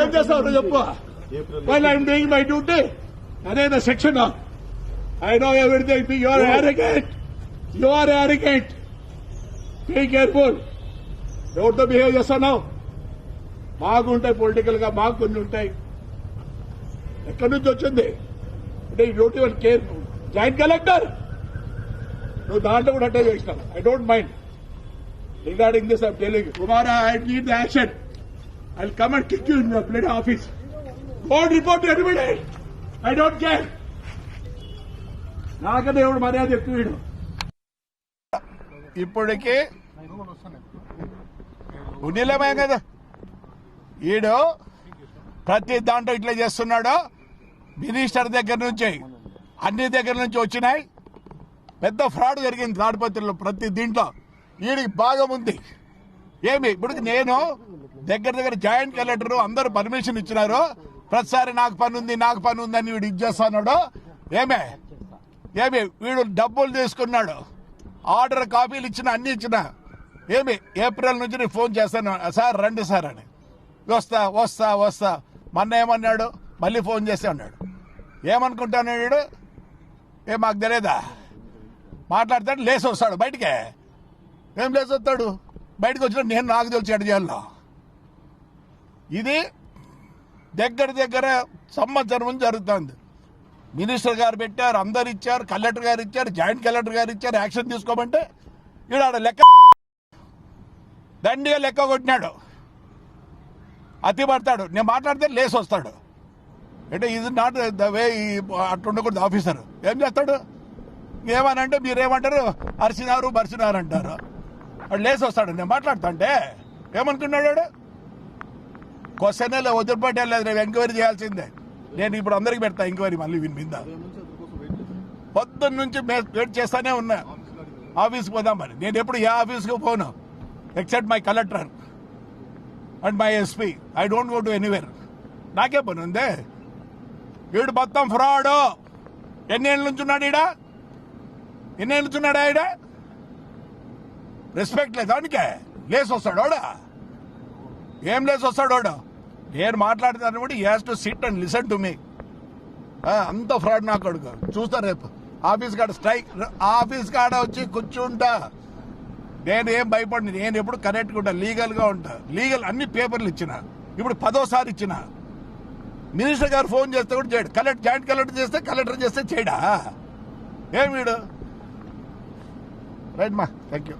ఏం చేస్తావు చెప్పు? While I'm doing my duty అదే the section I know everything you are arrogant you are arrogant be careful ఎవరితో behave చేస్తున్నావు మాకు ఉంటాయి పొలిటికల్గా మాకు కొన్ని ఉంటాయి. ఎక్కడి నుంచి వచ్చింది? అంటే డ్యూటీ కేర్ జాయింట్ కలెక్టర్ నువ్వు దాంట్లో కూడా అట్టే చేసినావు. I don't mind regarding this I'm telling Kumara I need the action I come and kick you in your plate office god report ఎనిమిడే I don't care నాకనే ఎవడు మర్యాద ఎక్కువ ఇప్పటికే ఇప్పటికి ఉన్నిలేమే కదా. ఈడు ప్రతి దాంట్లో ఇట్లా చేస్తున్నాడు. మినిస్టర్ దగ్గర నుంచి అన్ని దగ్గర నుంచి వచ్చినాయి. పెద్ద ఫ్రాడ్ జరిగింది తాడిపత్రిలో ప్రతి దీంట్లో. వీడికి భాగం ఉంది. ఏమి? ఇప్పుడు నేను దగ్గర దగ్గర జాయింట్ కలెక్టర్ అందరూ పర్మిషన్ ఇచ్చినారు. ప్రతిసారి నాకు పని ఉంది నాకు పని ఉంది అని వీడు ఇచ్చేస్తున్నాడు ఏమే? ఏమి? వీడు డబ్బులు తీసుకున్నాడు. ఆర్డర్ కాపీలు ఇచ్చిన అన్ని ఇచ్చిన. ఏమి? ఏప్రిల్ నుంచి నేను ఫోన్ చేస్తాను. సార్ రండి సార్ అని. వస్తా వస్తా వస్తా. మొన్న ఏమన్నాడు? మళ్ళీ ఫోన్ చేస్తే అన్నాడు. ఏమనుకుంటాను వీడు? ఏ మాకు తెలియదా మాట్లాడతాడు లేచి వస్తాడు బయటికే. ఏం లేచి వస్తాడు బయటకు వచ్చిన నేను నాకు తెలిసి ఎడ చేయాలా? ఇది దగ్గర దగ్గర సంవత్సరం నుంచి జరుగుతుంది. మినిస్టర్ గారు పెట్టారు అందరు ఇచ్చారు కలెక్టర్ గారు ఇచ్చారు జాయింట్ కలెక్టర్ గారు ఇచ్చారు యాక్షన్ తీసుకోమంటే ఈడాడు లెక్క దండిగా లెక్క కొట్టినాడు. అతి పడతాడు. నేను మాట్లాడితే లేసి వస్తాడు అంటే ఇది నాట్ ద వే అట్లా ఉండకూడదు ఆఫీసర్ ఏం చేస్తాడు? ఏమనంటే మీరేమంటారు? అరిసినారు బరిసినారు అంటారు వాడు లేచి వస్తాడు. నేను మాట్లాడుతా అంటే ఏమనుకున్నాడు వాడు? క్వశ్చన్ వదిలిపెట్టే లేదు. రేపు ఎంక్వైరీ చేయాల్సిందే. నేను ఇప్పుడు అందరికి పెడతా ఎంక్వైరీ మళ్ళీ విని మీద. పొద్దున్న నుంచి మే- వెయిట్ చేస్తానే ఉన్నా. ఆఫీస్కి మరి. నేను ఎప్పుడు ఏ ఆఫీస్కి పోను except my collector and my SP I don't go to anywhere నాకే పని ఉందే వీడు మొత్తం ఫ్రాడ్ ఎన్నేళ్ళ నుంచి ఉన్నాడు ఈడ? ఎన్నేళ్ళ నుంచి ఉన్నాడా రెస్పెక్ట్ లేదు దానికే. లేసి వస్తాడు ఏం లేసి వస్తాడు వాడు? నేను మాట్లాడతాను కూడా has to sit and listen to me అంత ఫ్రాడ్ నాకు అడుగు చూస్తా రేపు. ఆఫీస్ కాడ స్ట్రైక్ ఆఫీస్ కాడ వచ్చి కూర్చుంటా. నేను ఏం భయపడి నేను ఎప్పుడు కరెక్ట్గా ఉంటా లీగల్గా ఉంటా. లీగల్ అన్ని పేపర్లు ఇచ్చిన. ఇప్పుడు పదోసారి ఇచ్చిన. మినిస్టర్ గారు ఫోన్ చేస్తే కూడా చేయడు. కలెక్టర్ జాయింట్ కలెక్టర్ చేస్తే కలెక్టర్ చేస్తే చేయడా? ఏం వీడు? రైట్ మా థ్యాంక్ యూ